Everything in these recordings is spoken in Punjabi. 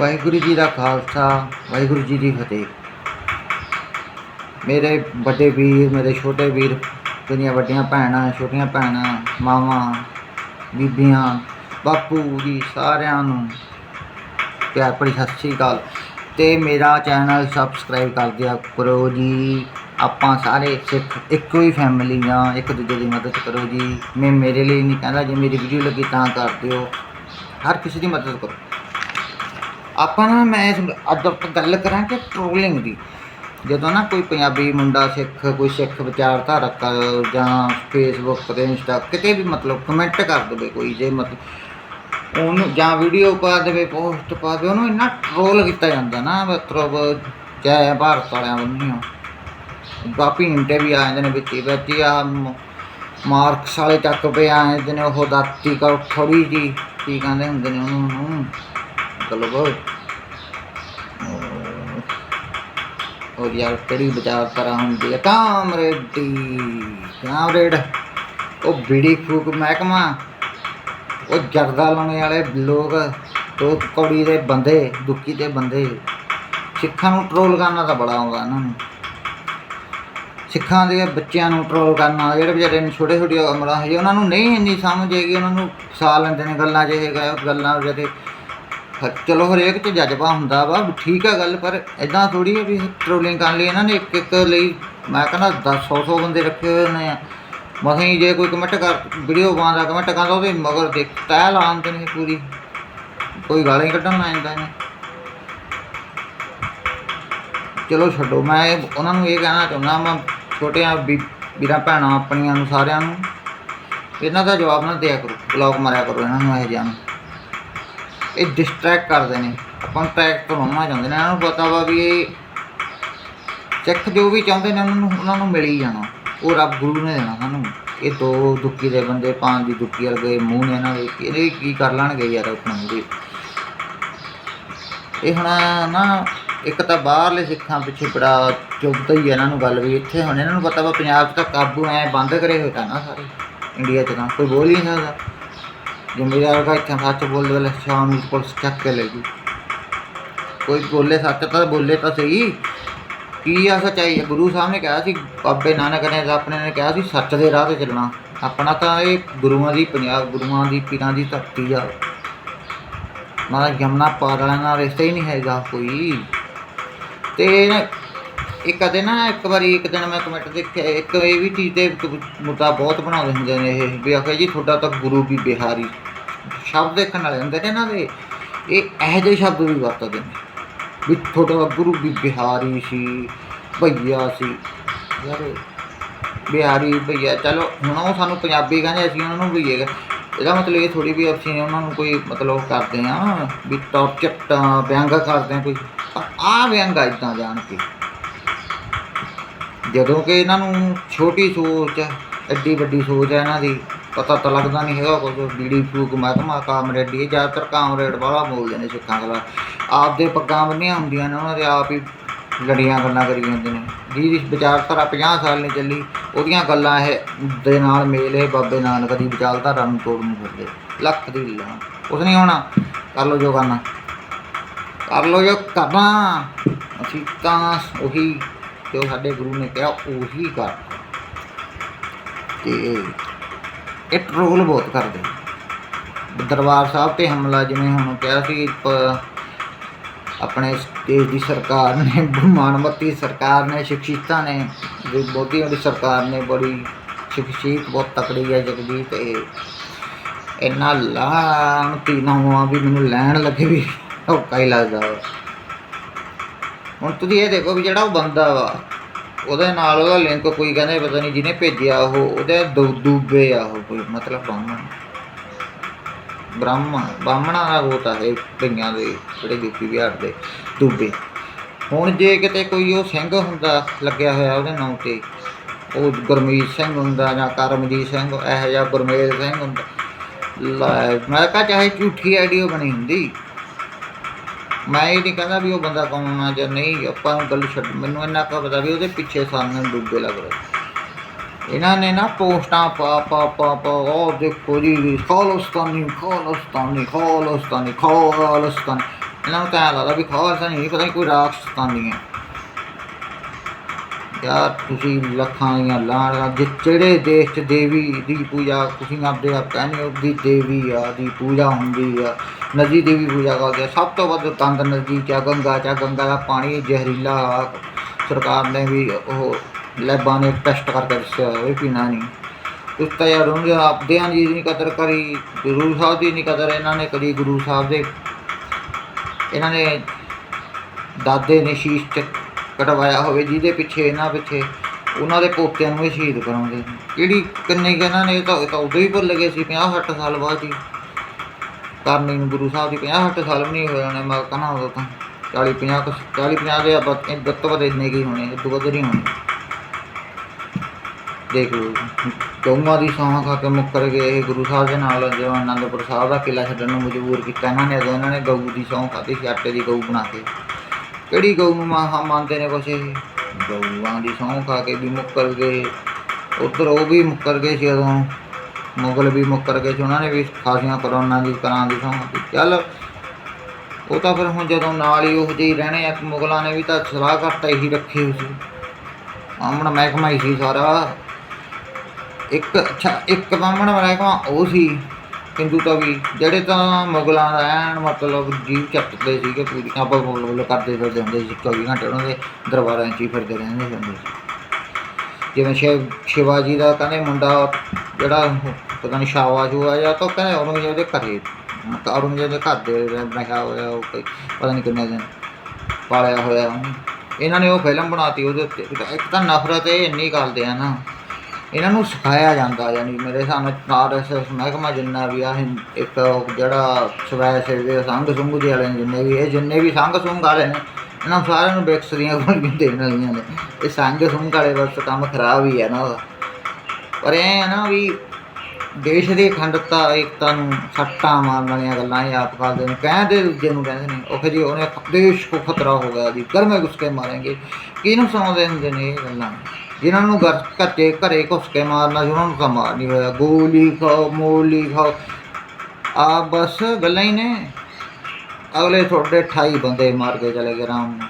ਵਾਹਿਗੁਰੂ ਜੀ ਦਾ ਖਾਲਸਾ, ਵਾਹਿਗੁਰੂ ਜੀ ਦੀ ਫਤਿਹ। ਮੇਰੇ ਵੱਡੇ ਵੀਰ, ਮੇਰੇ ਛੋਟੇ ਵੀਰ ਮੇਰੀਆਂ ਵੱਡੀਆਂ ਭੈਣਾਂ, ਛੋਟੀਆਂ ਭੈਣਾਂ, ਮਾਵਾਂ, ਬੀਬੀਆਂ, ਬਾਪੂ ਜੀ ਸਾਰਿਆਂ ਨੂੰ ਪਿਆਰ ਭਰੀ ਸਤਿ ਸ਼੍ਰੀ ਅਕਾਲ। ਤੇ ਮੇਰਾ ਚੈਨਲ ਸਬਸਕ੍ਰਾਈਬ ਕਰ ਦਿਆ ਕਰੋ ਜੀ। ਆਪਾਂ ਸਾਰੇ ਸਿੱਖ, ਇੱਕੋ ਹੀ ਫੈਮਿਲੀ ਆ ਇੱਕ ਦੂਜੇ ਦੀ ਮਦਦ ਕਰੋ ਜੀ। ਮੈਂ ਮੇਰੇ ਲਈ ਨਹੀਂ ਕਹਿੰਦਾ ਜੇ ਮੇਰੀ ਵੀਡੀਓ ਲੱਗੀ ਤਾਂ ਕਰ ਦਿਓ। ਹਰ ਕਿਸੇ ਦੀ ਮਦਦ ਕਰੋ। ਆਪਾਂ ਨਾ, ਮੈਂ ਇਸ- ਅੱਜ ਗੱਲ ਕਰਾਂ ਕਿ ਟ੍ਰੋਲਿੰਗ ਦੀ। ਜਦੋਂ ਨਾ ਕੋਈ ਪੰਜਾਬੀ ਮੁੰਡਾ ਸਿੱਖ, ਕੋਈ ਸਿੱਖ ਵਿਚਾਰਧਾਰਕ ਜਾਂ ਫੇਸਬੁੱਕ ਤੇ ਇੰਸਟਾ ਕਿਤੇ ਵੀ ਮਤਲਬ ਕਮੈਂਟ ਕਰ ਦੇਵੇ ਕੋਈ, ਜੇ ਮਤਲਬ ਉਹਨੂੰ ਜਾਂ ਵੀਡੀਓ ਪਾ ਦੇਵੇ ਪੋਸਟ ਪਾ ਦੇਵੇ, ਉਹਨੂੰ ਇੰਨਾ ਟ੍ਰੋਲ ਕੀਤਾ ਜਾਂਦਾ ਨਾ, ਮਤਲਬ ਜੈ ਭਾਰਤ ਵਾਲਿਆਂ ਵੱਲੋਂ। ਕਾਪੀ ਇੰਟੇ ਵੀ ਆ ਜਾਂਦੇ ਨੇ ਵਿੱਚ ਹੀ, ਵਿੱਚ ਆ ਮਾਰਕਸ ਵਾਲੇ ਚੱਕ ਪਏ ਆ ਜਾਂਦੇ ਨੇ ਉਹ ਦਾਤੀ ਕਾ ਥੋੜੀ ਜੀ ਕੀ ਕਹਿੰਦੇ ਹੁੰਦੇ ਨੇ ਉਹਨੂੰ। ਮਤਲਬ ਉਹ। ਯਾਰ ਕਿਹੜੀ ਵਿਚਾਰਧਾਰਾ ਹੁੰਦੀ ਹੈ ਕਾਮਰੇਡੀ, ਕਾਮਰੇਡ। ਉਹ ਬੀੜੀ ਫੂਕ ਮਹਿਕਮਾ। ਉਹ ਜਰਦਾ ਲਾਉਣੇ ਵਾਲੇ ਲੋਕ ਤੋਂ ਕੌੜੀ ਦੇ ਬੰਦੇ ਦੁੱਕੀ ਦੇ ਬੰਦੇ। ਸਿੱਖਾਂ ਨੂੰ ਟ੍ਰੋਲ ਕਰਨਾ ਤਾਂ ਬੜਾ ਆਉਂਦਾ ਇਹਨਾਂ ਨੂੰ। ਸਿੱਖਾਂ ਦੇ ਬੱਚਿਆਂ ਨੂੰ ਟ੍ਰੋਲ ਕਰਨਾ, ਜਿਹੜੇ ਵਿਚਾਰੇ ਨੇ ਛੋਟੇ ਛੋਟੇ ਉਮਰਾਂ ਹੈ ਉਹਨਾਂ ਨੂੰ ਨਹੀਂ ਇੰਨੀ ਸਮਝ ਹੈਗੀ, ਉਹਨਾਂ ਨੂੰ ਫਸਾ ਲੈਂਦੇ ਨੇ ਗੱਲਾਂ 'ਚ ਇਹ ਗੱਲਾਂ ਜਿਹੜੇ ਚਲੋ ਹਰੇਕ 'ਚ ਜਜ਼ਬਾ ਹੁੰਦਾ ਵਾ ਠੀਕ ਆ ਗੱਲ, ਪਰ ਇਦਾਂ ਥੋੜੀ ਹੈ ਵੀ ਟ੍ਰੋਲਿੰਗ ਕਰਨ ਲਈ ਇਹਨਾਂ ਨੇ, ਇੱਕ ਇੱਕ ਲਈ ਮੈਂ ਕਹਿੰਦਾ 10 100 100 ਬੰਦੇ ਰੱਖੇ ਹੋਏ ਨੇ ਮਸਾਂ ਹੀ ਜੇ ਕੋਈ ਕਮੈਂਟ ਕਰ ਵੀਡੀਓ ਪਾਉਂਦਾ ਕਮੈਂਟ ਕਰਦਾ ਉਹਦੇ ਮਗਰ ਦੇਖ, ਤਹਿ ਲਾਉਂਦੇ ਨੇ ਪੂਰੀ। ਕੋਈ ਗਾਲਾਂ ਹੀ ਕੱਢਣ ਲੱਗ ਜਾਂਦਾ ਨੇ। ਚਲੋ ਛੱਡੋ, ਮੈਂ ਇਹ- ਉਹਨਾਂ ਨੂੰ ਇਹ ਕਹਿਣਾ ਚਾਹੁੰਦਾ ਮੈਂ ਛੋਟਿਆਂ ਵੀ ਵੀਰਾਂ ਭੈਣਾਂ ਆਪਣੀਆਂ ਨੂੰ ਸਾਰਿਆਂ ਨੂੰ, ਇਹਨਾਂ ਦਾ ਜਵਾਬ ਨਾ ਦਿਆ ਕਰੋ ਬਲੌਕ ਮਾਰਿਆ ਕਰੋ ਇਹਨਾਂ ਨੂੰ, ਇਹ ਜਿਹਾ ਇਹ ਡਿਸਟਰੈਕਟ ਕਰਦੇ ਨੇ। ਆਪਾਂ ਨੂੰ ਟਰੈਕ ਚਾਹੁੰਦੇ ਨੇ। ਇਹਨਾਂ ਨੂੰ ਪਤਾ ਵਾ ਵੀ ਇਹ ਸਿੱਖ ਜੋ ਵੀ ਚਾਹੁੰਦੇ ਨੇ, ਉਹਨਾਂ ਨੂੰ ਉਹਨਾਂ ਨੂੰ ਮਿਲ ਹੀ ਜਾਣਾ। ਉਹ ਰੱਬ ਗੁਰੂ ਨੇ ਦੇਣਾ ਸਾਨੂੰ। ਇਹ ਦੋ ਦੁੱਕੀ ਦੇ ਬੰਦੇ ਪੰਜ ਦੀ ਦੁੱਕੀ ਵਰਗੇ ਮੂੰਹ ਨੇ ਇਹਨਾਂ ਦੇ। ਇਹਦੇ ਕੀ ਕਰ ਲੈਣਗੇ ਯਾਰ ਆਪਣਾ ਵੀ ਇਹ ਹੁਣ ਨਾ, ਇੱਕ ਤਾਂ ਬਾਹਰਲੇ ਸਿੱਖਾਂ ਪਿੱਛੇ ਬੜਾ ਚੁੱਭਦਾ ਹੀ ਹੈ ਇਹਨਾਂ ਨੂੰ ਗੱਲ ਵੀ। ਇੱਥੇ ਹੁਣ ਇਹਨਾਂ ਨੂੰ ਪਤਾ ਵਾ, ਪੰਜਾਬ 'ਚ ਤਾਂ ਕਾਬੂ ਐ ਬੰਦ ਕਰੇ ਹੋਏ ਤਾਂ ਨਾ ਸਾਰੇ। ਇੰਡੀਆ 'ਚ ਤਾਂ ਕੋਈ ਬੋਲ ਹੀ ਨਹੀਂ ਸਕਦਾ। ਜੇ ਮੇਰਾ ਇੱਥੇ ਸੱਚ ਬੋਲਦੇ ਵੇਲੇ ਸ਼ਾਮ ਨੂੰ ਪੁਲਿਸ ਚੱਕ ਕੇ ਲੈ ਗਈ। ਕੋਈ ਬੋਲੇ ਸੱਚ ਤਾਂ ਬੋਲੇ ਤਾਂ ਸਹੀ। ਕੀ ਆ ਸੱਚਾਈ? ਹੈ ਗੁਰੂ ਸਾਹਿਬ ਨੇ ਕਿਹਾ ਸੀ, ਬਾਬੇ ਨਾਨਕ ਨੇ ਆਪਣੇ ਨੇ ਕਿਹਾ ਸੀ, ਸੱਚ ਦੇ ਰਾਹ ਤੇ ਚੱਲਣਾ। ਆਪਣਾ ਤਾਂ ਇਹ ਗੁਰੂਆਂ ਦੀ ਪੰਜਾਬ ਗੁਰੂਆਂ ਦੀ, ਪੀਰਾਂ ਦੀ ਧਰਤੀ ਆ। ਮਾਰਾ ਯਮਨਾ ਪਾਰ ਵਾਲਿਆਂ ਨਾਲ ਰਿਸ਼ਤਾ ਹੀ ਨਹੀਂ ਹੈਗਾ ਕੋਈ। ਤੇ ਇਹ ਕਦੇ ਨਾ ਇੱਕ ਵਾਰੀ, ਇੱਕ ਦਿਨ ਮੈਂ ਕਮੈਂਟ ਦੇਖਿਆ, ਇੱਕ ਇਹ ਵੀ ਚੀਜ਼ ਦੇ ਮੁੱਦਾ ਬਹੁਤ ਬਣਾਉਂਦੇ ਹੁੰਦੇ ਨੇ ਇਹ, ਵੀ ਆਖਿਆ ਜੀ ਤੁਹਾਡਾ ਤਾਂ ਗੁਰੂ ਵੀ ਬਿਹਾਰੀ। ਸ਼ਬਦ ਦੇਖਣ ਵਾਲੇ ਹੁੰਦੇ ਨੇ ਇਹਨਾਂ ਦੇ, ਇਹ ਇਹੋ ਜਿਹੇ ਸ਼ਬਦ ਵੀ ਵਰਤਦੇ ਨੇ। ਵੀ ਤੁਹਾਡਾ ਗੁਰੂ ਵੀ ਬਿਹਾਰੀ ਸੀ, ਭਈਆ ਸੀ। ਯਾਰ, ਬਿਹਾਰੀ, ਭਈਆ, ਚਲੋ, ਹੁਣ ਉਹ ਸਾਨੂੰ ਪੰਜਾਬੀ ਕਹਿੰਦੇ, ਅਸੀਂ ਉਹਨਾਂ ਨੂੰ ਭਈਏ ਇਹਦਾ ਮਤਲਬ ਇਹ ਥੋੜੀ ਵੀ ਅਸੀਂ ਉਹਨਾਂ ਨੂੰ ਕੋਈ ਮਤਲਬ ਕਰਦੇ ਆ ਵੀ ਟੌਰਚਰ ਵਿਅੰਗ ਕਰਦੇ ਆ ਕੋਈ। ਆ ਵਿਅੰਗ ਆ ਇਦਾਂ ਜਾਣ ਕੇ। ਜਦੋਂ ਕਿ ਇਹਨਾਂ ਨੂੰ ਛੋਟੀ ਸੋਚ, ਐਡੀ ਵੱਡੀ ਸੋਚ ਹੈ ਇਹਨਾਂ ਦੀ, ਪਤਾ ਤਾਂ ਲੱਗਦਾ ਨਹੀਂ ਹੈਗਾ ਕੁਝ ਬੀੜੀ ਫੂਕ ਮਹਿਕਮਾ, ਕਾਮਰੇਡੀ ਜ਼ਿਆਦਾਤਰ ਕਾਮਰੇਡ ਵਾਲਾ ਬੋਲਦੇ ਨੇ ਸਿੱਖਾਂ ਖਿਲਾਫ। ਆਪਦੇ ਪੱਗਾਂ ਬੰਨੀਆਂ ਹੁੰਦੀਆਂ ਨੇ ਉਹਨਾਂ ਦੇ, ਆਪ ਹੀ ਲੜੀਆਂ ਗੱਲਾਂ ਕਰੀ ਜਾਂਦੇ ਨੇ। ਜਿਹਦੀ ਵਿਚਾਰਧਾਰਾ 50 ਸਾਲ ਨੇ ਚੱਲੀ, ਉਹਦੀਆਂ ਗੱਲਾਂ ਇਹ ਦੇ ਨਾਲ ਮੇਲ ਇਹ ਬਾਬੇ ਨਾਨਕ ਦੀ ਵਿਚਾਰਧਾਰਾ ਨੂੰ ਤੋੜ ਨੂੰ ਫਿਰਦੇ ਲੱਖ ਦੀ ਲਾ ਉਸ ਨਹੀਂ ਹੋਣਾ। ਕਰ ਲੋ ਜੋ ਕਰਨਾ। ਕਰ ਲੋ ਜੋ ਕਰਨਾ। ਅਸੀਂ ਤਾਂ ਉਹੀ ਜੋ ਸਾਡੇ ਗੁਰੂ ਨੇ ਕਿਹਾ ਉਹੀ ਕਰ। ਤੇ ਇਹ ਟਰੋਲ ਬਹੁਤ ਕਰਦੇ। ਦਰਬਾਰ ਸਾਹਿਬ ਤੇ ਹਮਲਾ ਜਿਵੇਂ ਹੁਣ ਕਿਹਾ ਸੀ, ਪ- ਆਪਣੇ ਦੇਸ਼ ਦੀ ਸਰਕਾਰ ਨੇ, ਮਾਨਵਤੀ ਸਰਕਾਰ ਨੇ ਸ਼ਿਕਸ਼ਿਤਾਂ ਨੇ ਜੋ ਮੋਦੀ ਦੀ ਸਰਕਾਰ ਨੇ ਬੜੀ ਸ਼ਿਕਸ਼ਿਤ ਬਹੁਤ ਤਕੜੀ ਹੈ ਜਗਜੀਤ ਤੇ। ਇੰਨਾ ਲਾਂਤੀ ਨਾ ਹੋਆ ਵੀ ਮੈਨੂੰ ਲੈਣ ਲੱਗੇ ਵੀ ਔਕਾ ਹੀ ਲੱਗਦਾ ਹੁਣ ਤੁਸੀਂ ਇਹ ਦੇਖੋ ਵੀ ਜਿਹੜਾ ਉਹ ਬੰਦਾ ਵਾ, ਉਹਦੇ ਨਾਲ ਉਹਦਾ ਲਿੰਕ ਕੋਈ ਕਹਿੰਦੇ ਪਤਾ ਨਹੀਂ ਜਿਹਨੇ ਭੇਜਿਆ ਉਹ, ਉਹਦੇ ਦੂਬੇ ਆ ਉਹ, ਕੋਈ ਮਤਲਬ ਬਾਹਮਣ। ਬ੍ਰਾਹਮਣ, ਬਾਹਮਣਾ ਦਾ ਉਹ ਤਾਂ ਹੈ ਕਈਆਂ ਦੇ, ਜਿਹੜੇ ਯੂਪੀ ਬਿਹਾਰ ਦੇ ਦੂਬੇ। ਹੁਣ ਜੇ ਕਿਤੇ ਕੋਈ ਉਹ ਸਿੰਘ ਹੁੰਦਾ, ਲੱਗਿਆ ਹੋਇਆ ਉਹਦੇ ਨਾਂ ਤੇ, ਉਹ ਗੁਰਮੀਤ ਸਿੰਘ ਹੁੰਦਾ ਜਾਂ ਕਰਮਜੀਤ ਸਿੰਘ, ਇਹੋ ਜਿਹਾ ਗੁਰਮੇਲ ਸਿੰਘ ਹੁੰਦਾ। ਲੈ, ਮੈਂ ਕਹਾਂ ਚਾਹੇ ਝੂਠੀ ਆਈਡੀਓ ਬਣੀ ਹੁੰਦੀ। ਮੈਂ ਇਹ ਨਹੀਂ ਕਹਿੰਦਾ ਵੀ ਉਹ ਬੰਦਾ ਕੌਣ ਆ ਜਾਂ ਨਹੀਂ, ਆਪਾਂ ਨੂੰ ਗੱਲ ਛੱਡ, ਮੈਨੂੰ ਇੰਨਾ ਕੁ ਪਤਾ ਵੀ ਉਹਦੇ ਪਿੱਛੇ ਸਾਨੂੰ ਡੁੱਬੇ ਲੱਗ ਰਹੇ। ਇਹਨਾਂ ਨੇ ਨਾ ਪੋਸਟਾਂ ਪਾ ਪਾ ਪਾ ਪਾ, ਉਹ ਦੇਖੋ ਜੀ, ਖਾਲਸਤਾਨੀ ਖਾਲਸਤਾਨੀ ਖਾਲਸਤਾਨੀ ਖਾਲਸਤਾਨੀ। ਇਹਨਾਂ ਨੂੰ ਤਾਂ ਲੱਗਦਾ ਵੀ ਖਾਲਸਾ ਨਹੀਂ, ਪਤਾ ਨਹੀਂ ਕੋਈ ਰਾਖਸਤਾਨੀ ਹੈ। ਯਾਰ ਤੁਸੀਂ ਲੱਖਾਂ ਦੀਆਂ ਲਾਣਾਂ ਜਿ- ਜਿਹੜੇ ਦੇਸ਼ 'ਚ ਦੇਵੀ ਦੀ ਪੂਜਾ ਤੁਸੀਂ ਆਪਦੇ ਆਪ ਕਹਿੰਦੇ ਹੋ ਦੀ ਦੇਵੀ ਆ ਦੀ ਪੂਜਾ ਹੁੰਦੀ ਆ ਨਦੀ ਦੀ ਵੀ ਪੂਜਾ ਕਰਦੇ ਆ ਸਭ ਤੋਂ ਵੱਧ ਤੰਗ ਨਦੀ ਚ ਆ, ਗੰਗਾ ਚ ਆ, ਗੰਗਾ ਦਾ ਪਾਣੀ ਜ਼ਹਿਰੀਲਾ ਆ। ਸਰਕਾਰ ਨੇ ਵੀ ਉਹ ਲੈਬਾਂ ਨੇ ਟੈਸਟ ਕਰਕੇ ਦੱਸਿਆ ਇਹ ਪੀਣਾ ਨਹੀਂ ਉਸ ਤਾਂ ਯਾਰ ਉਹਨਾਂ ਆਪਦਿਆਂ ਦੀ ਨਹੀਂ ਕਦਰ ਕਰੀ ਗੁਰੂ ਸਾਹਿਬ ਦੀ ਨਹੀਂ ਕਦਰ ਇਹਨਾਂ ਨੇ ਕਰੀ ਗੁਰੂ ਸਾਹਿਬ ਦੇ ਇਹਨਾਂ ਨੇ ਦਾਦੇ ਨੇ ਸ਼ੀਸ਼ ਚ ਕਟਵਾਇਆ ਹੋਵੇ, ਜਿਹਦੇ ਪਿੱਛੇ, ਇਹਨਾਂ ਪਿੱਛੇ, ਉਹਨਾਂ ਦੇ ਪੋਤਿਆਂ ਨੂੰ ਇਹ ਸ਼ਹੀਦ ਕਰਾਉਂਦੇ ਕਿਹੜੀ ਕਿੰਨੇ ਕੁ ਇਹਨਾਂ ਨੇ ਇਹ ਤਾਂ ਇਹ ਤਾਂ ਉਦੋਂ ਹੀ ਭੁੱਲ ਗਏ ਸੀ 50 60 ਸਾਲ ਬਾਅਦ ਹੀ। ਕਰਨੀ ਨੂੰ ਗੁਰੂ ਸਾਹਿਬ ਦੀ 50 60 ਸਾਲ ਵੀ ਨਹੀਂ ਹੋਏ ਹੋਣੇ ਮੈਂ ਕਹਣਾ ਉਦੋਂ ਤਾਂ। 40 50 40 50 ਦੇ ਆਪਾਂ ਗੱਤ ਵਧ ਇੰਨੇ ਕੀ ਹੋਣੇ, ਇਹ ਤੋਂ ਵੱਧ ਨਹੀਂ ਹੋਣੇ। ਦੇਖ ਲਓ ਗਊਆਂ ਦੀ ਸੌਂ ਖਾ ਕੇ ਮੁੱਕਰ ਗਏ ਇਹ ਗੁਰੂ ਸਾਹਿਬ ਦੇ ਨਾਲ, ਜਦੋਂ ਆਨੰਦਪੁਰ ਸਾਹਿਬ ਦਾ ਕਿਲਾ ਛੱਡਣ ਨੂੰ ਮਜਬੂਰ ਕੀਤਾ, ਇਹਨਾਂ ਨੇ ਉਦੋਂ ਇਹਨਾਂ ਨੇ ਗਊ ਦੀ ਸੌਂ ਖਾਧੀ ਸੀ, ਆਟੇ ਦੀ ਗਊ ਬਣਾ ਕੇ। ਕਿਹੜੀ ਗਊ ਨੂੰ ਮਾ ਮੰਨਦੇ ਨੇ ਕੁਛ ਇਹ? ਗਊਆਂ ਦੀ ਸਹੁੰ ਖਾ ਕੇ ਵੀ ਮੁੱਕਰ ਗਏ। ਉਧਰ ਉਹ ਵੀ ਮੁੱਕਰ ਗਏ ਸੀ ਉਦੋਂ। ਮੁਗਲ ਵੀ ਮੁੱਕਰ ਗਏ ਸੀ, ਉਹਨਾਂ ਨੇ ਵੀ ਖਾਸੀਆਂ ਕਰੋਨਾ ਦੀ ਕਰਾਂ ਦੀ ਸਹੁੰ ਚੱਲ, ਉਹ ਤਾਂ ਫਿਰ ਹੁਣ ਜਦੋਂ ਨਾਲ ਹੀ ਉਹ ਜਿਹੇ ਰਹਿਣੇ ਆ, ਮੁਗਲਾਂ ਨੇ ਵੀ ਤਾਂ ਸਲਾਹ ਕਰਤਾ ਇਹੀ ਰੱਖੀ ਹੋਈ ਸੀ। ਆਮਣ ਮਹਿਕਮਾ ਹੀ ਸੀ ਸਾਰਾ। ਇੱਕ, ਅੱਛਾ, ਇੱਕ ਬਾਹਮਣ ਮਹਿਕਮਾ ਉਹ ਸੀ। ਹਿੰਦੂ ਕਵੀ ਜਿਹੜੇ ਤਾਂ ਮੁਗਲਾਂ ਦਾ ਐਨ ਮਤਲਬ ਜੀਵ ਚੱਟਦੇ ਸੀਗੇ ਪੂਰੀਆਂ ਆਪਾਂ ਮੁਗਲ ਵੱਲੋਂ ਕਰਦੇ ਫਿਰਦੇ ਹੁੰਦੇ ਸੀ 24 ਘੰਟੇ ਉਹਨਾਂ ਦੇ ਦਰਬਾਰਾਂ 'ਚ ਹੀ ਫਿਰਦੇ ਰਹਿੰਦੇ ਸੀ ਹੁੰਦੇ ਸੀ। ਜਿਵੇਂ ਸ਼ਿਵ, ਸ਼ਿਵਾਜੀ ਦਾ ਕਹਿੰਦੇ ਮੁੰਡਾ ਜਿਹੜਾ ਪਤਾ ਨਹੀਂ ਸ਼ਾਵਾ ਜੂਆ ਜਾਂ ਤਾਂ ਕਹਿੰਦੇ ਔਰੰਗਜ਼ੇਬ ਦੇ ਘਰੇ ਔਰੰਗਜ਼ੇਬ ਦੇ ਘਰ ਦੇ ਰਹਿਆ ਹੋਇਆ, ਉਹ ਕੋਈ ਪਤਾ ਨਹੀਂ ਕਿੰਨੇ ਦਿਨ ਪਾਲਿਆ ਹੋਇਆ ਉਹਨੇ। ਇਹਨਾਂ ਨੇ ਉਹ ਫਿਲਮ ਬਣਾਤੀ ਉਹਦੇ ਉੱਤੇ। ਇੱਕ ਤਾਂ ਨਫ਼ਰਤ ਇਹ ਇੰਨੀ ਕਰਦੇ ਆ ਨਾ ਇਹਨਾਂ ਨੂੰ ਸਿਖਾਇਆ ਜਾਂਦਾ, ਯਾਨੀ ਮੇਰੇ ਹਿਸਾਬ ਨਾਲ ਆਰਐਸਐਸ ਮਹਿਕਮਾ ਜਿੰਨਾ ਵੀ ਆ ਇੱਕ ਜਿਹੜਾ ਸਵੈ ਸੇਵੇ ਸੰਘ ਸੁੰਘ ਦੇ ਵਾਲੇ ਨੇ ਜਿੰਨੇ ਵੀ, ਇਹ ਜਿੰਨੇ ਵੀ ਸੰਘ ਸੁੰਘ ਵਾਲੇ ਨੇ, ਇਹਨਾਂ ਸਾਰਿਆਂ ਨੂੰ ਬੈਕਸ ਦੀਆਂ ਗੋਲੀਆਂ ਦੇਣ ਵਾਲੀਆਂ ਨੇ। ਇਹ ਸੰਘ ਸੁੰਘ ਵਾਲੇ ਬਸ ਕੰਮ ਖਰਾਬ ਹੀ ਹੈ ਨਾ ਉਹਦਾ। ਪਰ ਇਹ ਹੈ ਨਾ ਵੀ ਦੇਸ਼ ਦੀ ਅਖੰਡਤਾ, ਏਕਤਾ ਨੂੰ ਸੱਟਾਂ ਮਾਰਨ ਵਾਲੀਆਂ ਗੱਲਾਂ ਇਹ ਆਪ ਕਰਦੇ ਨੇ, ਕਹਿੰਦੇ ਦੂਜੇ ਨੂੰ ਕਹਿੰਦੇ ਨੇ, ਉਹ ਜੀ ਉਹਨੇ ਦੇਸ਼ ਕੋ ਖਤਰਾ ਹੋ ਗਿਆ ਜੀ, ਗਰਮੇ ਗੁਸਕੇ ਮਾਰਾਂਗੇ, ਕਿਹਨੂੰ ਸਮਝਦੇ ਹੁੰਦੇ ਨੇ ਇਹ ਗੱਲਾਂ? ਜਿਨ੍ਹਾਂ ਨੂੰ ਘਰ ਘੱਟੇ ਘਰੇ ਘੁਸਕੇ ਮਾਰਨਾ ਸੀ, ਉਹਨਾਂ ਨੂੰ ਤਾਂ ਮਾਰ ਨਹੀਂ ਹੋਇਆ। ਗੋਲੀ ਖਾਓ, ਮੋਲੀ ਖਾਓ। ਆ ਬਸ ਗੱਲਾਂ ਹੀ ਨੇ। ਅਗਲੇ ਤੁਹਾਡੇ 28 ਬੰਦੇ ਮਾਰ ਕੇ ਚਲੇ ਗਏ ਰਾਮ ਨੂੰ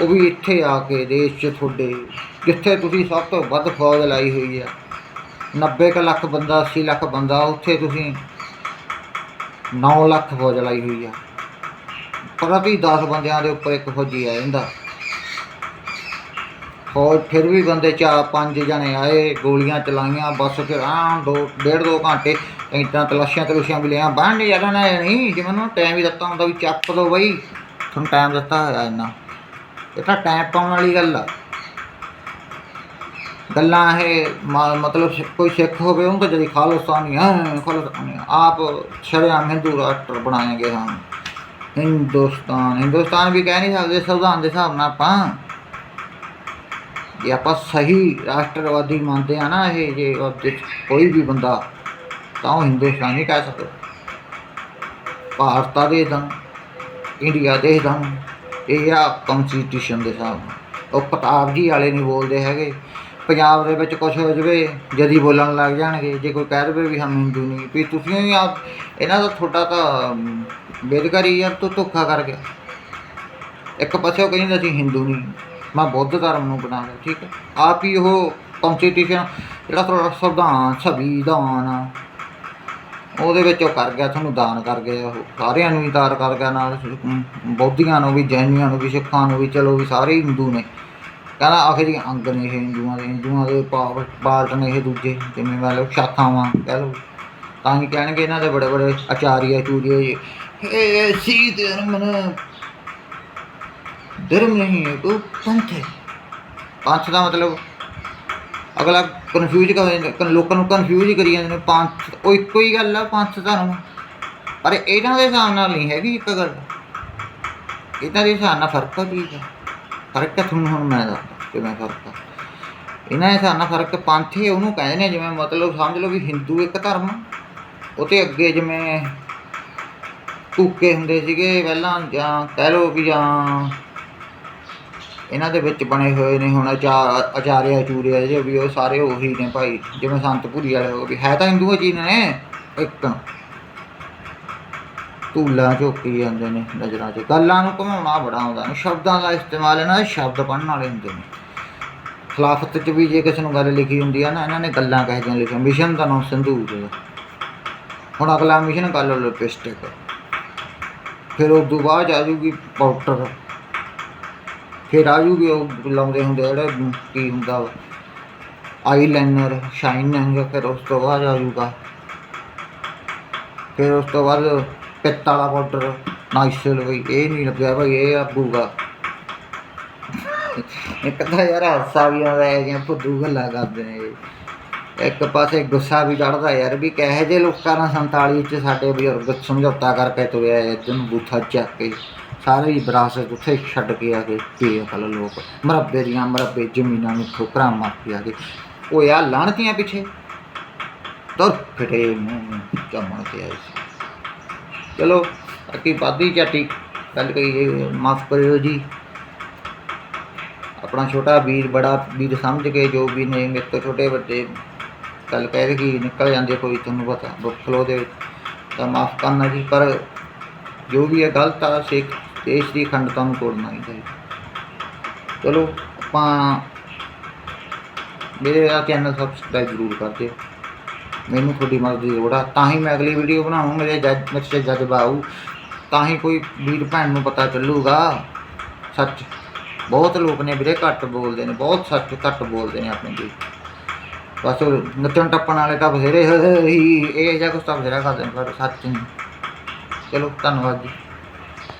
ਉਹ ਵੀ ਇੱਥੇ ਆ ਕੇ ਦੇਸ਼ 'ਚ ਤੁਹਾਡੇ, ਜਿੱਥੇ ਤੁਸੀਂ ਸਭ ਤੋਂ ਵੱਧ ਫੌਜ ਲਾਈ ਹੋਈ ਆ। 90 ਕੁ ਲੱਖ ਬੰਦਾ 80 ਲੱਖ ਬੰਦਾ, ਉੱਥੇ ਤੁਸੀਂ 9 ਲੱਖ ਫੌਜ ਲਾਈ ਹੋਈ ਆ। ਪ੍ਰਤੀ 10 ਬੰਦਿਆਂ ਦੇ ਉੱਪਰ ਇੱਕ ਫੌਜੀ ਆ ਜਾਂਦਾ। ਫੌਜ ਫਿਰ ਵੀ ਬੰਦੇ ਚਾਰ ਪੰਜ ਜਣੇ ਆਏ, ਗੋਲੀਆਂ ਚਲਾਈਆਂ, ਬਸ ਫਿਰ ਆਮ ਦੋ, ਡੇਢ ਦੋ ਘੰਟੇ ਇੱਦਾਂ ਤਲਾਸ਼ੀਆਂ ਤਲੂਸ਼ੀਆਂ ਵੀ ਲਿਆ ਬੰਨ ਯਾਰਾਂ ਨੇ ਨਹੀਂ, ਜਿਵੇਂ ਨੂੰ ਟਾਈਮ ਵੀ ਦਿੱਤਾ ਹੁੰਦਾ ਵੀ ਚੱਕ ਦੋ ਬਈ। ਤੁਹਾਨੂੰ ਟਾਈਮ ਦਿੱਤਾ ਹੋਇਆ ਇੰਨਾ। ਇਹ ਤਾਂ ਟਾਈਮ ਪਾਉਣ ਵਾਲੀ ਗੱਲ ਆ। ਗੱਲਾਂ ਇਹ ਮ- ਮਤਲਬ ਸਿ- ਕੋਈ ਸਿੱਖ ਹੋਵੇ, ਉਹਨੂੰ ਤਾਂ ਜਿਹੜੀ ਖਾਲਿਸਤਾਨੀ ਹੈ ਖਾਲਿਸਤਾਨੀ ਆਪ ਸ਼ਰਿਆਮ ਹਿੰਦੂ ਰਾਸ਼ਟਰ ਬਣਾਏਗੇ ਹਮ ਹਿੰਦੁਸਤਾਨ ਹਿੰਦੁਸਤਾਨ ਵੀ ਕਹਿ ਨਹੀਂ ਸਕਦੇ, ਸੰਵਿਧਾਨ ਦੇ ਹਿਸਾਬ ਨਾਲ ਆਪਾਂ। ਜੇ ਆਪਾਂ ਸਹੀ ਰਾਸ਼ਟਰਵਾਦੀ ਮੰਨਦੇ ਆ ਨਾ ਇਹ, ਜੇ ਉਹਦੇ 'ਚ ਕੋਈ ਵੀ ਬੰਦਾ ਤਾਂ ਉਹ ਹਿੰਦੁਸਤਾਨੀ ਕਹਿ ਸਕਦਾ। ਭਾਰਤ ਦੇ ਦਾ ਇੰਡੀਆ ਦੇ ਦਾ ਇਹ ਆ ਕਨਸਟੀਟਿਊਸ਼ਨ ਦੇ ਹਿਸਾਬ ਨਾਲ। ਉਹ ਪ੍ਰਤਾਪ ਜੀ ਵਾਲੇ ਨਹੀਂ ਬੋਲਦੇ ਹੈਗੇ। ਪੰਜਾਬ ਦੇ ਵਿੱਚ ਕੁਝ ਹੋ ਜਵੇ, ਜਦੀ ਬੋਲਣ ਲੱਗ ਜਾਣਗੇ। ਜੇ ਕੋਈ ਕਹਿ ਦੇਵੇ ਵੀ ਹਮ ਹਿੰਦੂ ਨਹੀਂ, ਵੀ ਤੁਸੀਂ ਹੀ ਆਪ, ਇਹਨਾਂ ਦਾ ਤੁਹਾਡਾ ਤਾਂ ਬੇਦਕਾਰੀ ਯਾਰ ਤੂੰ ਧੋਖਾ ਕਰ ਗਿਆ। ਇੱਕ ਪਾਸੇ ਉਹ ਕਹਿੰਦੇ ਅਸੀਂ ਹਿੰਦੂ ਨਹੀਂ। ਮੈਂ ਬੁੱਧ ਧਰਮ ਨੂੰ ਬਣਾ ਲਿਆ ਠੀਕ ਹੈ। ਆਪ ਹੀ ਉਹ ਕਨਸਟੀਟਿਊਸ਼ਨ ਜਿਹੜਾ ਤੁਹਾਡਾ ਸੰਵਿਧਾਨ ਸੰਵਿਧਾਨ ਆ। ਉਹਦੇ ਵਿੱਚ ਉਹ ਕਰ ਗਿਆ ਤੁਹਾਨੂੰ ਦਾਨ ਕਰ ਗਿਆ ਉਹ ਸਾਰਿਆਂ ਨੂੰ ਹੀ ਤਾਰ ਕਰ ਗਿਆ ਨਾਲ ਅਮ, ਨੂੰ ਵੀ ਜੈਨੀਆਂ ਨੂੰ ਵੀ ਸਿੱਖਾਂ ਨੂੰ ਵੀ ਚਲੋ ਵੀ ਸਾਰੇ ਹਿੰਦੂ ਨੇ। ਕਹਿੰਦਾ ਆਖਿਰ ਅੰਗ ਨੇ ਇਹ ਹਿੰਦੂਆਂ ਦੇ ਹਿੰਦੂਆਂ ਦੇ ਪਾਵ ਪਾਰਟ ਨੇ ਇਹ ਦੂਜੇ ਜਿਵੇਂ ਮੰਨ ਲਓ ਸ਼ਾਖਾਵਾਂ ਕਹਿ ਲਓ। ਤਾਂ ਹੀ ਕਹਿਣਗੇ ਇਹਨਾਂ ਦੇ ਬੜੇ ਬੜੇ ਆਚਾਰੀਆ ਚੂਰੀਏ ਇਹ ਸੀ ਧਰਮ ਨਾ ਧਰਮ ਨਹੀਂ ਹੈ ਉਹ ਪੰਥ ਪੰਥ ਦਾ ਮਤਲਬ, ਅਗਲਾ ਕਨਫਿਊਜ਼ ਕਰ ਲੋਕਾਂ ਨੂੰ ਕਨਫਿਊਜ਼ ਕਰੀ ਜਾਂਦੇ ਨੇ, ਪੰਥ, ਉਹ ਇੱਕੋ ਹੀ ਗੱਲ ਆ, ਪੰਥ ਧਰਮ ਪਰ ਇਹਨਾਂ ਦੇ ਹਿਸਾਬ ਨਾਲ ਨਹੀਂ ਹੈਗੀ ਇੱਕ ਗੱਲ। ਇਹਨਾਂ ਦੇ ਹਿਸਾਬ ਨਾਲ ਫ਼ਰਕ ਆ ਕੀ ਦਾ ਫ਼ਰਕ ਤਾਂ ਤੁਹਾਨੂੰ ਹੁਣ ਮੈਂ ਦੱਸਦਾ, ਕਿਵੇਂ ਫ਼ਰਕ ਆ। ਇਹਨਾਂ ਦੇ ਹਿਸਾਬ ਨਾਲ ਫ਼ਰਕ ਪੰਥ ਹੀ ਉਹਨੂੰ ਕਹਿੰਦੇ ਨੇ ਜਿਵੇਂ ਮਤਲਬ ਸਮਝ ਲਓ ਵੀ ਹਿੰਦੂ ਇੱਕ ਧਰਮ ਉਹ ਤੇ ਅੱਗੇ ਜਿਵੇਂ ਕੂਕੇ ਹੁੰਦੇ ਸੀਗੇ, ਪਹਿਲਾਂ ਜਾਂ ਕਹਿ ਲਓ ਵੀ ਜਾਂ ਇਹਨਾਂ ਦੇ ਵਿੱਚ ਬਣੇ ਹੋਏ ਨੇ ਹੁਣ ਆਚਾਰ ਅਚਾਰੇ ਚੂਰਿਆ ਜੇ ਵੀ ਉਹ ਸਾਰੇ ਉਹੀ ਨੇ ਭਾਈ, ਜਿਵੇਂ ਸੰਤ ਭੁਰੀ ਵਾਲੇ ਹੋ ਗਏ। ਹੈ ਤਾਂ ਹਿੰਦੂ ਚੀਜ਼ ਨੇ ਇੱਕ। ਧੂਲਾਂ ਝੋਕੀ ਜਾਂਦੇ ਨੇ ਨਜ਼ਰਾਂ 'ਚ। ਗੱਲਾਂ ਨੂੰ ਘੁਮਾਉਣਾ ਬੜਾ ਆਉਂਦਾ ਨੇ। ਸ਼ਬਦਾਂ ਦਾ ਇਸਤੇਮਾਲ ਇਹਨਾਂ ਦੇ ਸ਼ਬਦ ਪੜ੍ਹਨ ਵਾਲੇ ਹੁੰਦੇ ਨੇ। ਖਿਲਾਫਤ 'ਚ ਵੀ ਜੇ ਕਿਸੇ ਨੂੰ ਗੱਲ ਲਿਖੀ ਹੁੰਦੀ ਆ ਨਾ, ਇਹਨਾਂ ਨੇ ਗੱਲਾਂ ਕਹਿ ਜਿਹੀਆਂ ਲਿਖੀਆਂ। ਮਿਸ਼ਨ ਦਾ ਨਾਮ ਸੰਦੂਕ ਹੈ ਹੁਣ ਅਗਲਾ ਮਿਸ਼ਨ ਕਰ ਲਓ ਲਿਪਸਟਿਕ ਫਿਰ ਉਸ ਤੋਂ ਬਾਅਦ ਆ ਜੂਗੀ ਪਾਊਡਰ। ਫਿਰ ਆ ਜੂਗੀ ਉਹ ਲਾਉਂਦੇ ਹੁੰਦੇ ਆ ਜਿਹੜੇ ਕੀ ਹੁੰਦਾ ਆਈਲਾਈਨਰ, ਸ਼ਾਈਨਿੰਗ, ਫਿਰ ਉਸ ਤੋਂ ਬਾਅਦ ਆ ਜੂਗਾ। ਫਿਰ ਉਸ ਤੋਂ ਬਾਅਦ ਪਿੱਤ ਵਾਲਾ ਪਾਊਡਰ, ਨਾਈਸਲ ਬਈ, ਇਹ ਨਹੀਂ ਲੱਗਿਆ ਭਾਈ ਇਹ ਆਬੂਗਾ ਇੱਕ ਤਾਂ ਯਾਰ ਹਾਸਾ ਵੀ ਆਉਂਦਾ ਹੈ ਜਾਂ ਫੁੱਦੂ ਗੱਲਾਂ ਕਰਦੇ ਨੇ ਇੱਕ ਪਾਸੇ ਗੁੱਸਾ ਵੀ ਚੜਦਾ ਯਾਰ ਵੀ ਕਹੇ ਜੇ ਲੋਕਾਂ ਨਾਲ 47 ਚ ਸਾਡੇ ਬਜ਼ੁਰਗ ਸਮਝੌਤਾ ਕਰਕੇ ਤੁਰਿਆ ਇਹਨੂੰ ਬੂਥਾ ਚੱਕ ਕੇ। ਸਾਰੀ ਵਿਰਾਸਤ ਉੱਥੇ ਛੱਡ ਕੇ ਆ ਕੇ ਬੇਅਕਲ ਲੋਕ, ਮਰੱਬੇ ਦੀਆਂ ਮਰੱਬੇ ਜ਼ਮੀਨਾਂ ਨੂੰ ਠੋਕਰਾਂ ਮਾਰ ਕੇ ਆ ਕੇ ਉਹ ਯਾਰ ਲਾਣਤੀਆਂ ਪਿੱਛੇ। ਤੁਰ ਫਿਟੇ ਮੂੰਹ ਚਮਣ ਕੇ ਆਏ ਸੀ। ਚਲੋ ਬਾਕੀ ਬਾਦੀ ਚਾਟੀ ਗੱਲ ਕਹੀ ਮਾਫ ਕਰਿਓ ਜੀ। ਆਪਣਾ ਛੋਟਾ ਵੀਰ ਬੜਾ ਵੀਰ ਸਮਝ ਕੇ ਜੋ ਵੀ ਨੇ, ਮੇਰੇ ਤੋਂ ਛੋਟੇ ਵੱਡੇ ਗੱਲ ਕਹਿ ਰਹੇ ਕਿ ਨਿਕਲ ਜਾਂਦੇ ਕੋਈ, ਤੁਹਾਨੂੰ ਪਤਾ ਬੁੱਕਲੋ ਦੇ ਤਾਂ ਮਾਫ ਕਰਨਾ ਜੀ, ਪਰ ਜੋ ਵੀ ਇਹ ਗਲਤ ਆ, ਸਿੱਖ ਦੇਸ਼ ਦੀ ਅਖੰਡਤਾ ਨੂੰ ਤੋੜਨਾ ਨਹੀਂ ਚਾਹੀਦਾ। ਚਲੋ, ਆਪਾਂ ਮੇਰੇ ਆ ਚੈਨਲ ਸਬਸਕ੍ਰਾਈਬ ਜ਼ਰੂਰ ਕਰ ਦਿਓ। ਮੈਨੂੰ ਤੁਹਾਡੀ ਮਦਦ ਦੀ ਲੋੜ ਆ। ਤਾਂ ਹੀ ਮੈਂ ਅਗਲੀ ਵੀਡੀਓ ਬਣਾਉਂ ਮੇਰੇ ਜੱਜ ਮੇਰੇ 'ਚ ਜਜ਼ਬਾ ਆਊ ਤਾਂ ਹੀ ਕੋਈ ਵੀਰ ਭੈਣ ਨੂੰ ਪਤਾ ਚੱਲੂਗਾ। ਸੱਚ, ਬਹੁਤ ਲੋਕ ਨੇ ਵੀਰੇ, ਘੱਟ ਬੋਲਦੇ ਨੇ, ਬਹੁਤ ਸੱਚ ਘੱਟ ਬੋਲਦੇ ਨੇ ਆਪਣੇ ਜੀ ਬਸ ਨੱਚਣ ਟੱਪਣ ਵਾਲੇ ਤਾਂ ਬਥੇਰੇ ਹੀ, ਇਹ ਜਿਹਾ ਕੁਛ ਤਾਂ ਬਥੇਰਾ ਕਰਦੇ ਨੇ, ਪਰ ਸੱਚ ਨਹੀਂ। ਚਲੋ, ਧੰਨਵਾਦ ਜੀ।